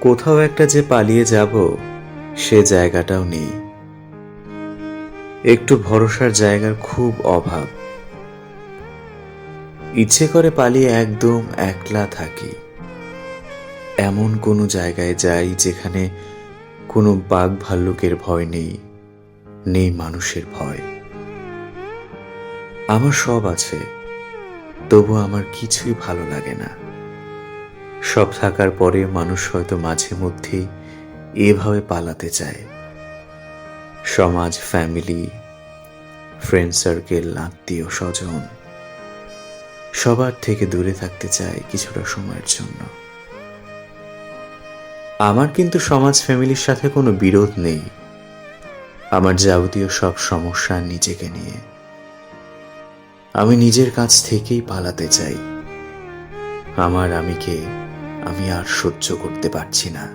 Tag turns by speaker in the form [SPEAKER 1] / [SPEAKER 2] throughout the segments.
[SPEAKER 1] কোথাও একটা যে পালিয়ে যাব, সে জায়গাটাও নেই। একটু ভরসার জায়গার খুব অভাব। ইচ্ছে করে পালিয়ে একদম একলা থাকি। এমন কোনো জায়গায় যাই যেখানে কোনো বাঘ ভাল্লুকের ভয় নেই নেই মানুষের ভয়। আমার সব আছে, তবু আমার কিছুই ভালো লাগে না। সব থাকার পরে মানুষ হয়তো মাঝে মধ্যেই এভাবে পালাতে চায়। সমাজ ফ্যামিলি ফ্রেন্ড সার্কেল আত্মীয়, স্বজন, সবার থেকে দূরে থাকতে চায় কিছুটা সময়ের জন্য। আমার কিন্তু সমাজ ফ্যামিলির সাথে কোনো বিরোধ নেই। আমার যাবতীয় সব সমস্যা নিজেকে নিয়ে। আমি নিজের কাছ থেকেই পালাতে চাই। আমার আমিকে আমি আর সহ্য করতে পারছি না।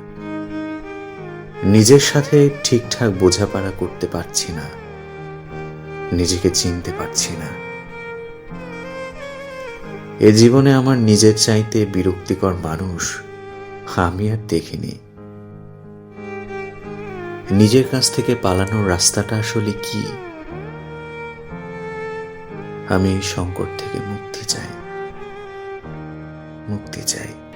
[SPEAKER 1] নিজের সাথে ঠিকঠাক বোঝাপড়া করতে পারছি না। নিজেকে চিনতে পারছি না। এ জীবনে আমার নিজের চাইতে বিরক্তিকর মানুষ আমি আর দেখিনি। নিজের কাছ থেকে পালানোর রাস্তাটা আসলে কি? আমি এই সংকট থেকে মুক্তি চাই। মুক্তি চাই।